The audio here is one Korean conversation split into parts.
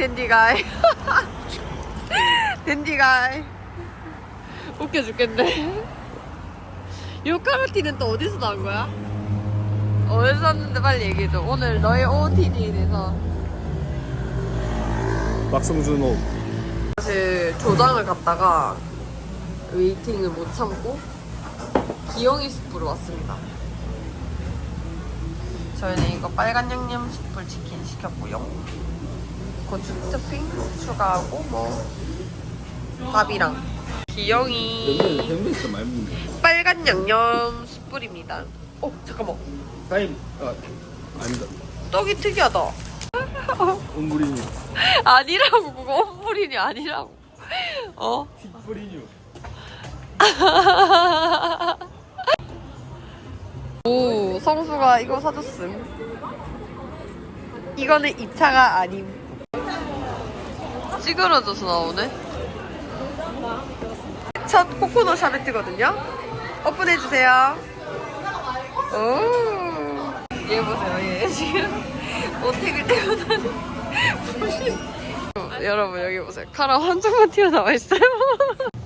댄디 가이. 댄디 가이. 웃겨 죽겠네. 요 카라티는 또 어디서 나온 거야? 어디서 샀는데 빨리 얘기해줘. 오늘 너의 OOTD에 대해서. 박성준 옷 사실 조장을 갔다가 웨이팅을 못 참고 기영이 숯불을 왔습니다. 저희는 이거 빨간 양념 숯불 치킨 시켰고요. 고추 토핑 추가하고 뭐 밥이랑 기영이 빨간 양념 숯불입니다. 어 잠깐만 타임 아 아니다 떡이 특이하다. 옹구리뉴 아니라고 그거 엄물이니 아니라고. 어? 뿌리뉴 오, 성수가 이거 사줬음. 이거는 2차가 아님. 찌그러져서 나오네. 첫 코코넛 샤베트거든요. 오픈해주세요. 오. 얘 보세요, 얘. 지금 오택을 떼어다니. 여러분, 여기 보세요. 카라 한 장만 튀어나와 있어요.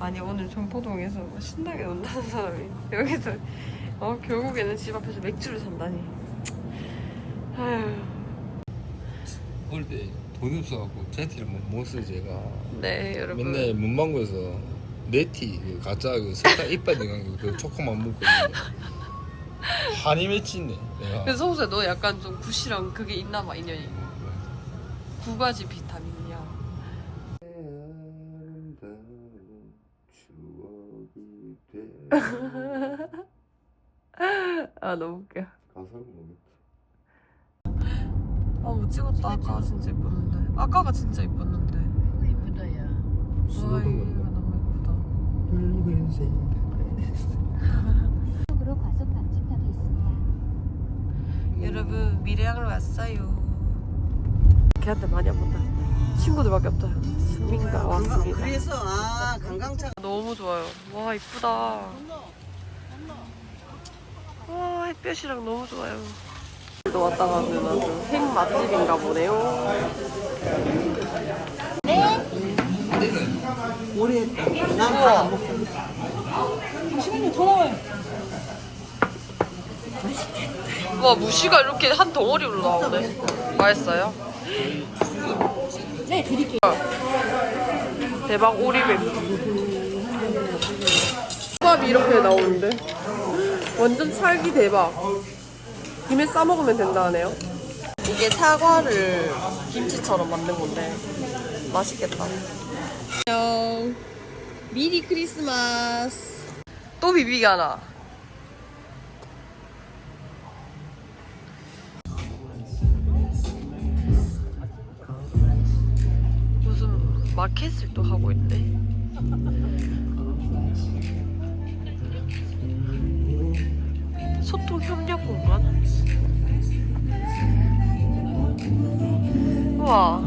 아니 오늘 전포동에서 뭐 신나게 논다는 사람이 여기서 어 결국에는 집 앞에서 맥주를 산다니 아휴 어릴 때 돈이 없어갖고 젠티를 못, 못 쓰지 얘가. 네 여러분. 맨날 문방구에서 네티 그 가짜 그 설탕 이빨 들어간 그 초코만 먹고 있는데. 한이 맺히네 내가. 그래서 성수야 너 약간 좀 굿이랑 그게 있나 봐 인연이. 두 가지 비타민이야. 아 너무 웃겨. 가사를 모르겠다 아못 찍었다 아까 진짜 이뻤는데 아까가 진짜 이뻤는데 아이고 이쁘다 야. 와 이거 너무 예쁘다 붉은색 쪽으로 과속 방지턱이 있습니다. 여러분 미래학로 왔어요. 걔한테 많이 안 본다. 친구들밖에 없다. 수민가 왔습니다. 그래서 아 관광차 너무 좋아요. 와 이쁘다. 와 햇볕이랑 너무 좋아요. 또 왔다 가면 아주 핵 맛집인가 보네요. 오래 했다. 난다 먹고. 잠시만요 더 나와요. 와 무시가 이렇게 한 덩어리로 나오네. 맛있어요? 네 드릴게요. 대박 오리배. 밥이 이렇게 나오는데 완전 찰기 대박. 김에 싸 먹으면 된다 하네요. 이게 사과를 김치처럼 만든 건데 맛있겠다. 안녕. 미리 크리스마스. 또 비비기 하나. 무슨 마켓을 또 하고 있네. 소통 협력 공간? 우와.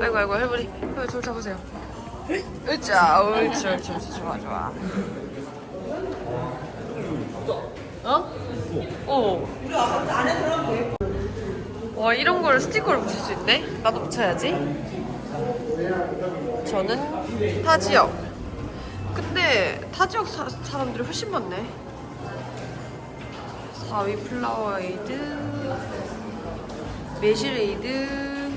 아이고 아이고 할머니 할머니 줄 잡으세요. 으짜 옳지 옳지 옳지 좋아 좋아. 어? 어. 와 이런 걸 스티커를 붙일 수 있네? 나도 붙여야지. 저는 타 지역. 근데 타 지역 사, 사람들이 훨씬 많네. 4위 플라워에이드, 매실에이드,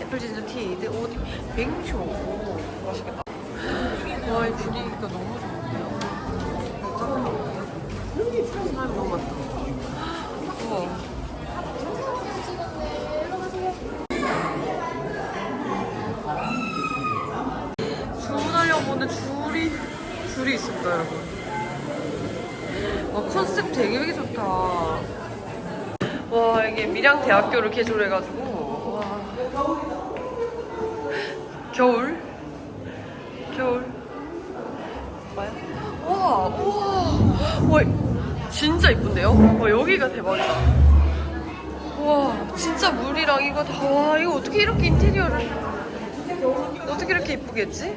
애플진저 티에이드, 어디 맹쇼. 오, 맛있겠다. 와, 이 분위기가 너무 좋은데요? 사람이 너무 많다. 우와. 주문하려고 오는데 줄이 줄이 있습니다 여러분. 와 컨셉 되게 되게 좋다. 와 이게 밀양대학교를 개조해가지고. 와. 겨울? 겨울? 봐요 와 우와. 와 진짜 이쁜데요? 와 여기가 대박이다. 와 진짜 물이랑 이거 다 와 이거 어떻게 이렇게 인테리어를 어떻게 이렇게 이쁘게 했지?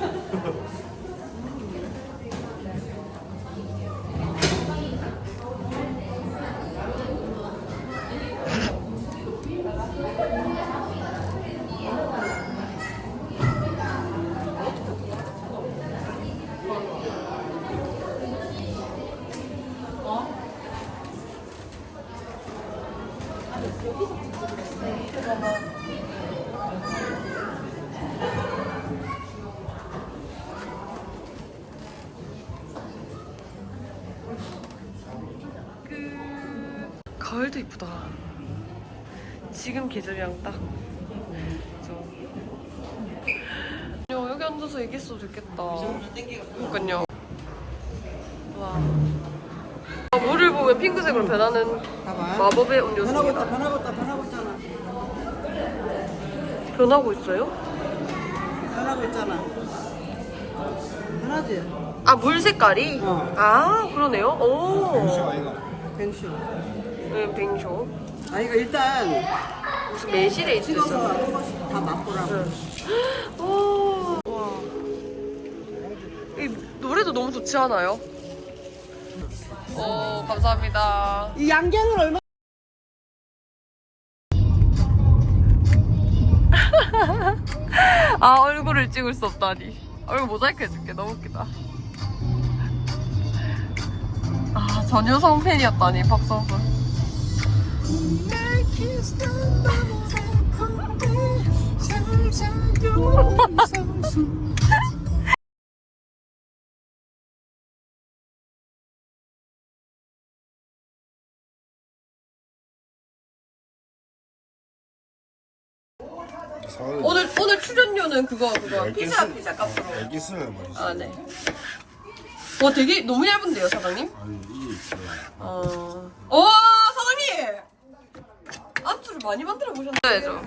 가을도 이쁘다. 지금 계절이랑 딱. 그죠? 야, 여기 앉아서 얘기했어도 됐겠다. 그니까요. 와. 아, 물을 보면 핑크색으로 변하는. 마법의 변하고 있다, 음료수입니다. 변하고 있다, 변하고 있잖아. 변하고 있어요? 변하고 있잖아. 변하지? 아, 물 색깔이? 어. 아, 그러네요. 오. 뱅슈. 네, 빙쇼. 아, 이거 일단 무슨 매실에 찍어서. 한 번씩 다 맛보라고. 오. 와. 이 노래도 너무 좋지 않아요? 오, 감사합니다. 이 양갱을 얼마? 아, 얼굴을 찍을 수 없다니. 얼굴 모자이크 해줄게. 너무 웃기다. 아, 전효성 팬이었다니, 박성수. 오늘, 오늘 출연료는 그거, 그거. 피자, 피자 값으로. 알겠어요, 말이지. 아, 네. 와, 되게 너무 얇은데요, 사장님? 아니, 이게 있어요. 어. 와, 많이 만들어 보셨나요?